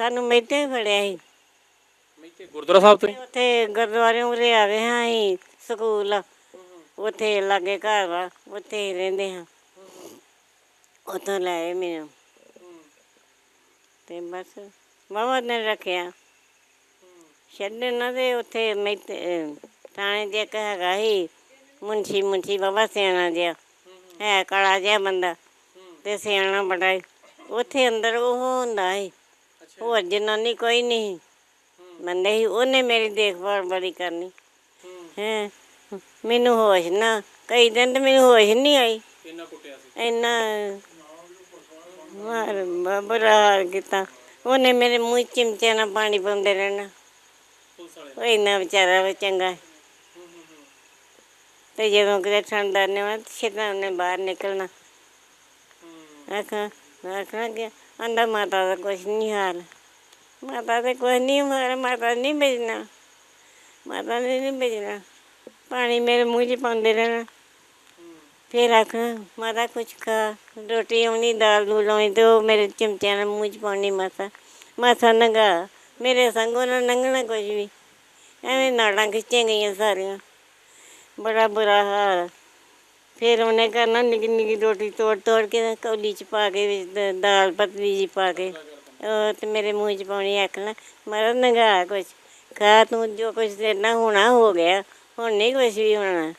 ਸਾਨੂੰ ਮੈਤੇ ਫੜਿਆ ਸੀ। ਮੈਥੇ ਗੁਰਦੁਆਰਾ ਸਾਹਿਬ ਤੋਂ ਹੀ? ਉੱਥੇ ਗੁਰਦੁਆਰੇ ਉਰੇ ਆ ਹਾਂ ਅਸੀਂ ਸਕੂਲ। ਉੱਥੇ ਲਾਗੇ ਘਰ ਵਾ ਉੱਥੇ ਹੀ ਰਹਿੰਦੇ ਹਾਂ। ਉੱਥੋਂ ਲੈ ਆਏ ਮੈਨੂੰ। ਤੇ ਬਸ ਬਾਬਾ ਨੇ ਰੱਖਿਆ। ਛੱਡਣ ਨਾ ਤੇ ਉੱਥੇ ਮੈਂ ਥਾਣੇ ਦੇ ਇੱਕ ਹੈਗਾ ਸੀ ਮੁੰਸ਼ੀ ਮੁੰਸ਼ੀ ਬਾਬਾ ਸਿਆਣਾ ਜਿਹਾ। ਹੈ ਕਾਲਾ ਜਿਹਾ ਬੰਦਾ ਤੇ ਸਿਆਣਾ ਬੜਾ ਸੀ। ਉੱਥੇ ਅੰਦਰ ਉਹ ਹੁੰਦਾ ਸੀ। ਹੋਰ ਜਨਾਨੀ ਕੋਈ ਨਹੀਂ। ਬੰਦੇ ਸੀ ਉਹਨੇ ਮੇਰੀ ਦੇਖਭਾਲ ਬੜੀ ਕਰਨੀ। ਹੈ ਮੈਨੂੰ ਹੋਸ਼ ਨਾ ਕਈ ਦਿਨ ਤੇ ਮੈਨੂੰ ਹੋਸ਼ ਨਹੀਂ ਆਈ। ਇੰਨਾ ਕੁੱਟਿਆ ਸੀ? ਇੰਨਾ ਮਾਰ ਬੁਰਾ ਹਾਲ ਕੀਤਾ। ਉਹਨੇ ਮੇਰੇ ਮੂੰਹ ਚਿਮਚੇ ਨਾਲ ਪਾਣੀ ਪਾਉਂਦੇ ਰਹਿਣਾ। ਉਹ ਇੰਨਾ ਵਿਚਾਰਾ ਵਾ ਚੰਗਾ। ਤੇ ਜਦੋਂ ਕਿਤੇ ਠੰਡਾ ਨੇ ਵਾ ਛੇਤਾਂ ਨੇ ਬਾਹਰ ਨਿਕਲਣਾ। ਆਖਾਂ ਆਖਾਂ ਕਿ ਆਂਦਾ ਮਾਤਾ ਦਾ ਕੁਛ ਨਹੀਂ ਹਾਲ। ਮਾਤਾ ਦੇ ਕੁਛ ਨਹੀਂ ਮਾਰ ਮਾਤਾ ਨਹੀਂ ਭੇਜਣਾ। ਮਾਤਾ ਨੇ ਨਹੀਂ ਭੇਜਣਾ। ਪਾਣੀ ਮੇਰੇ ਮੂੰਹ 'ਚ ਪਾਉਂਦੇ ਰਹਿਣਾ। ਫਿਰ ਆਖਾਂ, ਮਾਤਾ ਕੁਛ ਖਾ, ਰੋਟੀ ਆਉਣੀ, ਦਾਲ ਦੂਲ ਆਉਣੀ ਤੇ ਉਹ ਮੇਰੇ ਚਮਚਿਆਂ ਨਾਲ ਮੂੰਹ 'ਚ ਪਾਉਣੀ ਮਾਤਾ। ਮਾਤਾ ਨੰਗਾ, ਮੇਰੇ ਸੰਗੋਂ ਨਾਲ ਲੰਘਣਾ ਕੁਝ ਵੀ। ਐਵੇਂ ਨਾੜਾਂ ਖਿੱਚੀਆਂ ਗਈਆਂ ਸਾਰੀਆਂ। ਬੜਾ ਬੁਰਾ ਹਾਲ। ਫਿਰ ਉਹਨੇ ਕਰਨਾ ਨਿੱਕੀ ਨਿੱਕੀ ਰੋਟੀ ਤੋੜ ਤੋੜ ਕੇ ਕੌਲੀ ਚ ਪਾ ਕੇ ਵਿੱਚ ਦ- ਦਾਲ ਪਤਲੀ ਜੀ ਪਾ ਕੇ। ਉਹ ਤੇ ਮੇਰੇ ਮੂੰਹ ਚ ਪਾਉਣੀ ਆਖਣਾ ਮਰ ਨਗਾ ਕੁਛ। ਖਾ ਤੂੰ ਜੋ ਕੁਛ ਤੇਰੇ ਨਾਲ ਹੋਣਾ, ਹੋ ਗਿਆ। ਹੁਣ ਨਹੀਂ ਕੁਛ ਵੀ ਹੋਣਾ।